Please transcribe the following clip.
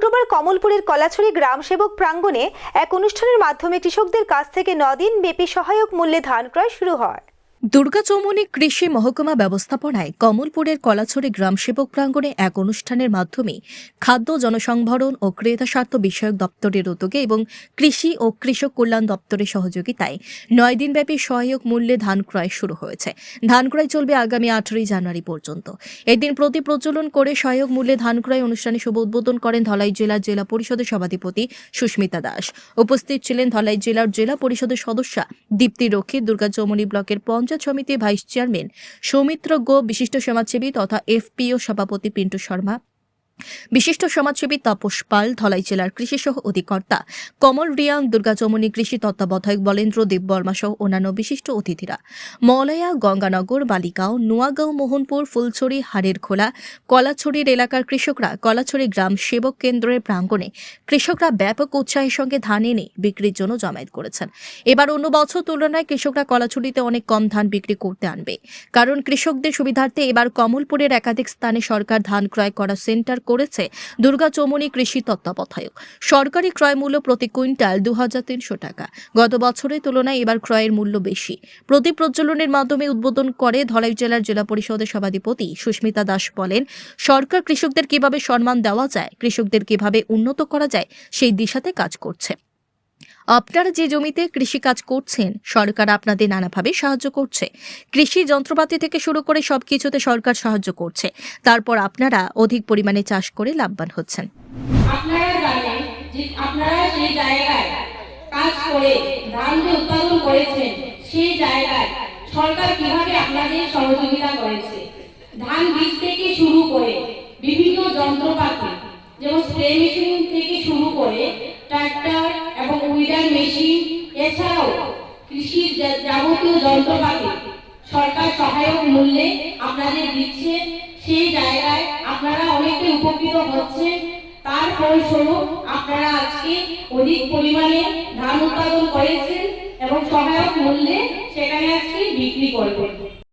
শুক্রবার কমলপুরের কলাছড়ি গ্রাম সেবক প্রাঙ্গণে এক অনুষ্ঠানের মাধ্যমে কৃষকদের কাছ থেকে নদিন ব্যাপী সহায়ক মূল্যে ধান ক্রয় শুরু হয়। দুর্গা চৌমনি কৃষি মহকুমা ব্যবস্থাপনায় কমলপুরের কলাছড়ি গ্রাম সেবক প্রাঙ্গণে এক অনুষ্ঠানের মাধ্যমে খাদ্য, জনসংভরণ ও ক্রেতা স্বার্থ বিষয়ক দপ্তরের উদ্যোগে এবং কৃষি ও কৃষক কল্যাণ দপ্তরের সহযোগিতায় নয় দিনব্যাপী সহায়ক মূল্যে ধান ক্রয় শুরু হয়েছে। ধান ক্রয় চলবে আগামী আঠারোই জানুয়ারি পর্যন্ত। এদিন প্রতি প্রচলন করে সহায়ক মূল্যে ধান ক্রয় অনুষ্ঠানে শুভ উদ্বোধন করেন ধলাই জেলার জেলা পরিষদের সভাধিপতি সুস্মিতা দাস। উপস্থিত ছিলেন ধলাই জেলার জেলা পরিষদের সদস্যা দীপ্তি রক্ষিত, দুর্গা চৌমনি ব্লকের পঞ্চায়েত সমিতি ভাইস চেয়ারম্যান সৌমিত্র গো বিশিষ্ট সমাজসেবী তথা এফপিও সভাপতি পিন্টু শর্মা। বিশিষ্ট সমাজসেবী তাপস পাল, ধলাই জেলার কৃষি সহ অধিকর্তা কমল রিয়াং, দুর্গা চৌমনি কৃষি তত্ত্বাবধায়ক বলেন্দ্র দেববর্মা সহ অন্যান্য বিশিষ্ট অতিথিরা। মলয়া, গঙ্গানগর, বালিগাঁও, নোয়াগাঁও, মোহনপুর, ফুলছড়ি, হাড়েরখোলা, কলাছড়ির এলাকার কৃষকরা কলাছড়ি গ্রাম সেবক কেন্দ্রের প্রাঙ্গণে কৃষকরা ব্যাপক উৎসাহের সঙ্গে ধান এনে বিক্রির জন্য জমায়েত করেছেন। এবার অন্য বছর তুলনায় কৃষকরা কলাছড়িতে অনেক কম ধান বিক্রি করতে আনবে। কারণ কৃষকদের সুবিধার্থে এবার কমলপুরের একাধিক স্থানে সরকার ধান ক্রয় করা সেন্টার করেছে দুর্গা চৌমনি কৃষি তত্ত্বাবধায়ক। সরকারি ক্রয় মূল্য প্রতি কুইন্টাল দু হাজার তিনশো টাকা। গত বছরের তুলনায় এবার ক্রয়ের মূল্য বেশি। প্রতি প্রজ্বলনের মাধ্যমে উদ্বোধন করে ধলাই জেলার জেলা পরিষদের সভাধিপতি সুস্মিতা দাস বলেন, সরকার কৃষকদের কীভাবে সম্মান দেওয়া যায়, কৃষকদের কীভাবে উন্নত করা যায়, সেই দিশাতে কাজ করছে। আপনারা যে জমিতে কৃষি কাজ করছেন, সরকার আপনাদের নানাভাবে সাহায্য করছে। কৃষি যন্ত্রপাতি থেকে শুরু করে সব কিছুতে সরকার সাহায্য করছে। তারপর আপনারা অধিক পরিমাণে চাষ করে লাভবান হচ্ছেন। সরকার কীভাবে আপনাদের সহযোগিতা করেছে? ধান বীজ থেকে শুরু করে বিভিন্ন যন্ত্রপাতি, যেমন স্প্রে মেশিন থেকে শুরু করে ট্রাক্টর এছাড়াও কৃষির যাবতীয় যন্ত্রপাতি সরকার সহায়ক মূল্যে আপনাদের দিচ্ছে। সেই জায়গায় আপনারা অনেকটাই উপকৃত হচ্ছেন। তার ফলস্বরূপ আপনারা আজকে অধিক পরিমাণে ধান উৎপাদন করেছেন এবং সহায়ক মূল্যে সেখানে আজকে বিক্রি করবেন